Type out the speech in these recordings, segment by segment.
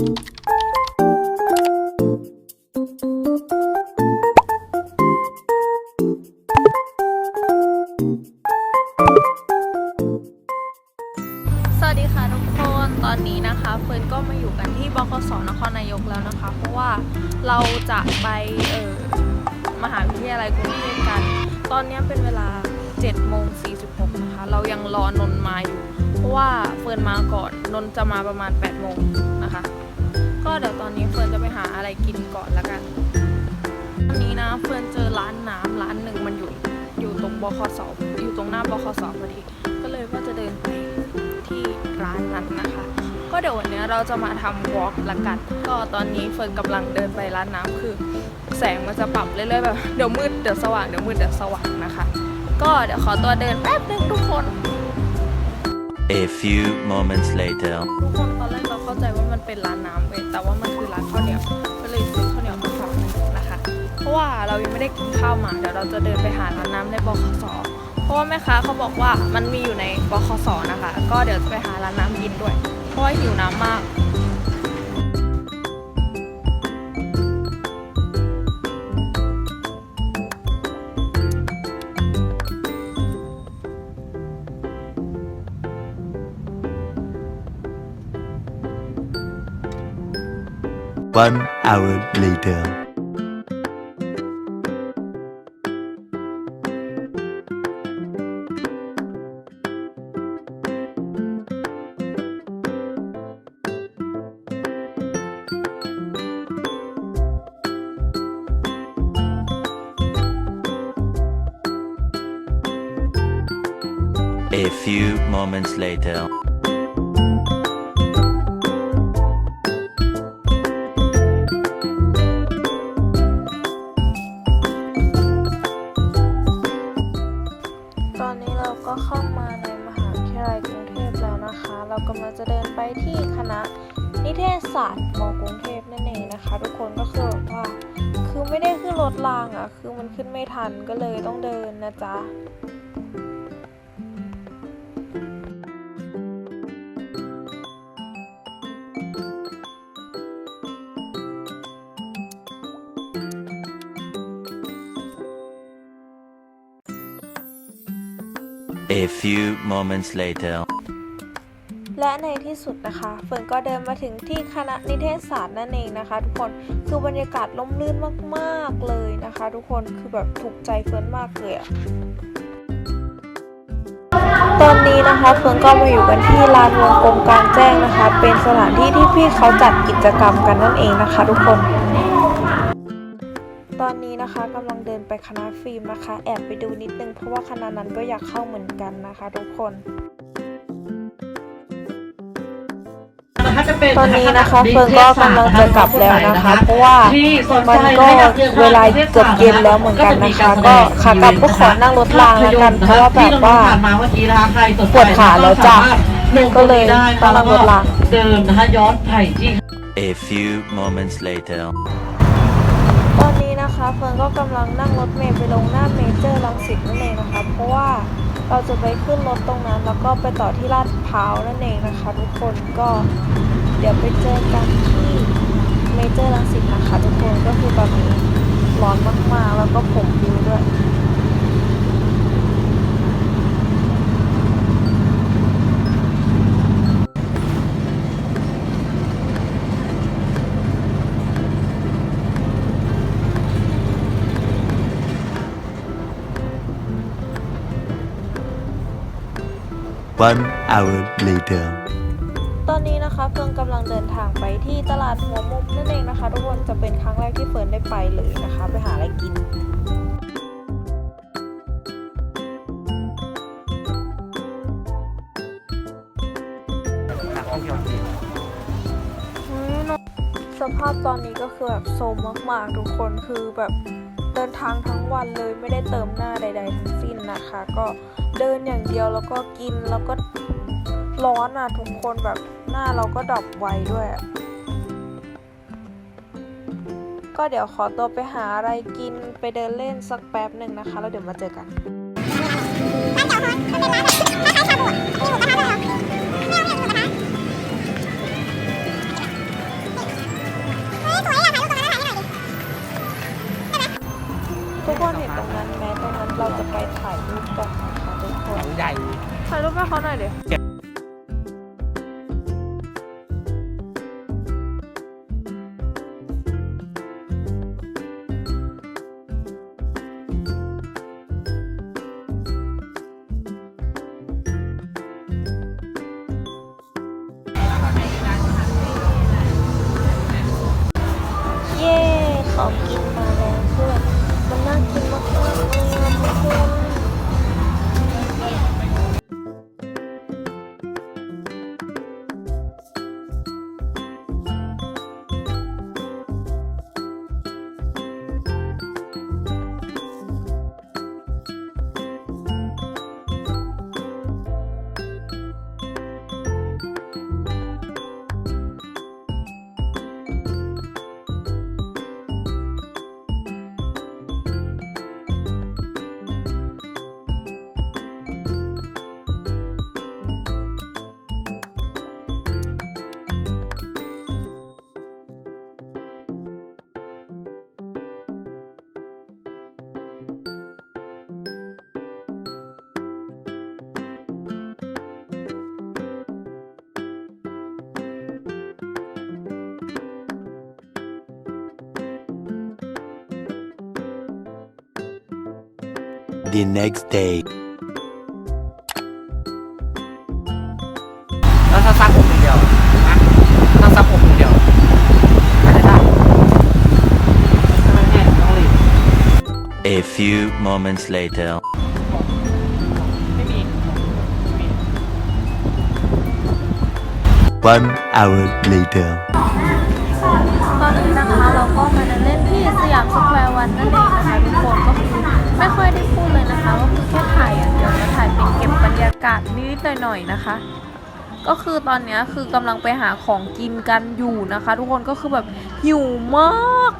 สวัสดีค่ะทุกคนตอนนี้นะคะเฟิร์นก็มาอยู่กันที่บคสนครนายกแล้วนะคะ เพราะว่าเราจะไปเออมหาวิทยาลัยกรุงเทพกัน ตอนนี้เป็นเวลา7โมง46นะคะ เรายังรอนนท์มาอยู่ เพราะว่าเฟิร์นมาก่อนนนท์จะมาประมาณ8โมงนะคะ ก็เดี๋ยวตอนนี้เฟิร์นจะไปหาอะไรกินก่อนละกันวันนี้นะเฟิร์นเจอร้านน้ำร้านหนึ่งมันอยู่อยู่ตรงบคสอยู่ตรงหน้าบคสพอดีก็เลยว่าจะเดินไปที่ร้านนั้นนะคะ ก็เดี๋ยววันนี้เราจะมาทำวอล์กละกัน ก็ตอนนี้เฟิร์นกำลังเดินไปร้านน้ำคือ แสงมันจะปรับเรื่อยๆแบบเดี๋ยวมืดเดี๋ยวสว่างเดี๋ยวมืดเดี๋ยวสว่างนะคะ ก็เดี๋ยวขอตัวเดินแป๊บนึงทุกคน A few moments later. ทุกคนตอนแรกเราเข้าใจว่ามันเป็นร้านน้ำเว้ยแต่ว่ามันคือร้านข้าวเหนียวก็เลยซื้อข้าวเหนียวมาฝากนะคะ เพราะว่าเรายังไม่ได้กินข้าวมาเดี๋ยวเราจะเดินไปหาร้านน้ำในบคสเพราะว่าแม่ค้าเขาบอกว่ามันมีอยู่ในบคสนะคะ ก็เดี๋ยวจะไปหาร้านน้ำกินด้วย เพราะว่าหิวน้ำมาก One hour later. A few moments later. คนก็คือแบบว่าคือไม่ได้ขึ้นรถรางอะ่ะ คือมันขึ้นไม่ทันก็เลยต้องเดินนะจ๊ะ A few moments later. และในที่สุดนะคะเฟิร์นก็เดินมาถึงที่คณะนิเทศศาสตร์นั่นเองนะคะ ทุกคนคือบรรยากาศล่มลื่นมากๆเลยนะคะ ทุกคนคือแบบถูกใจเฟิร์นมากเลยอะตอนนี้นะคะเฟิร์นก็มาอยู่กันที่ลานวงกลมกลางแจ้งนะคะ เป็นสถานที่ที่พี่เขาจัดกิจกรรมกันนั่นเองนะคะ ทุกคน ตอนนี้นะคะกำลังเดินไปคณะฟิล์มนะคะ แอบไปดูนิดนึงเพราะว่าคณะนั้นก็อยากเข้าเหมือนกันนะคะ ทุกคน ตอนนี้นะคะเฟิร์นก็กำลังจะกลับแล้วนะคะ เพราะว่ามันก็เวลาเกือบเย็นแล้วเหมือนกันนะคะ ก็ขากลับก็ขอนั่งรถรางแล้วกันเพราะว่าแบบว่าปวดขาแล้วจ้ะก็เลยต้องนั่งรถรางเดิมนะคะย้อนไปที่ A few moments later. ตอนนี้นะคะเฟิร์นก็กำลังนั่งรถเมล์ไปลงหน้าเมเจอร์ลังสิตนั่นเองนะคะ เพราะว่าเราจะไปขึ้นรถตรงนั้น แล้วก็ไปต่อที่ลาดพร้าวนั่นเองนะคะ ทุกคนก็ เดี๋ยวไปเจอกันที่เมเจอร์ลังสิตนะคะทุกคนก็คือตอนนี้ร้อนมากๆ แล้วก็ผมวิวด้วย One hour later. นะคะเฟิร์นกำลังเดินทางไปที่ตลาดหัวมุมนั่นเองนะคะ ทุกคนจะเป็นครั้งแรกที่เฟิร์นได้ไปเลยนะคะ ไปหาอะไรกินสภาพตอนนี้ก็คือแบบโซมมากๆ ทุกคนคือแบบเดินทางทั้งวันเลยไม่ได้เติมหน้าใด ๆ ทั้งสิ้นนะคะ ก็เดินอย่างเดียวแล้วก็กินแล้วก็ ร้อนอะ ทุกคนแบบหน้าเราก็ดับไวด้วย ก็เดี๋ยวขอตัวไปหาอะไรกินไปเดินเล่นสักแป๊บหนึ่งนะคะ แล้วเดี๋ยวมาเจอกันทุกคนเห็นตรงนั้นไหมตรงนั้นเราจะไปถ่ายรูปกันนะคะทุกคนใหญ่ถ่ายรูปให้เขาหน่อยเดี๋ยว The next day. แล้วถ้าซักผมอย่างเดียวนะถ้าซักผมอย่างเดียวไม่ได้ไม่ได้ต้องรีบ A few moments later. ไม่มีไม่มี One hour later. ตอนนี้นะคะ เราก็มาเดินเล่นที่สยามสแควร์วันนั่นเองนะคะ กากาศนิดๆหน่อยๆนะคะ ก็คือตอนนี้คือกำลังไปหาของกินกันอยู่นะคะ ทุกคนก็คือแบบหิวมาก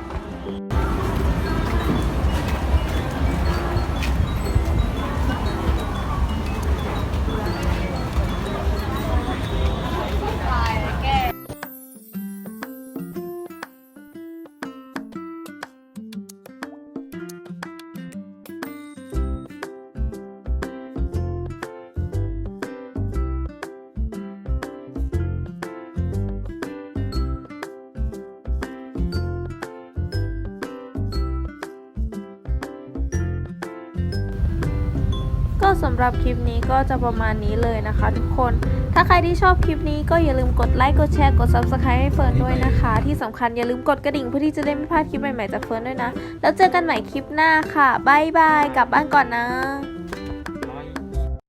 สำหรับคลิปนี้ก็จะประมาณนี้เลยนะคะ ทุกคน ถ้าใครที่ชอบคลิปนี้ก็อย่าลืมกดไลค์ กดแชร์ กด subscribe ให้เฟิร์นด้วยนะคะ ที่สำคัญอย่าลืมกดกระดิ่งเพื่อที่จะได้ไม่พลาดคลิปใหม่ๆจากเฟิร์นด้วยนะ แล้วเจอกันใหม่คลิปหน้าค่ะ บ๊ายบาย กลับบ้านก่อนนะ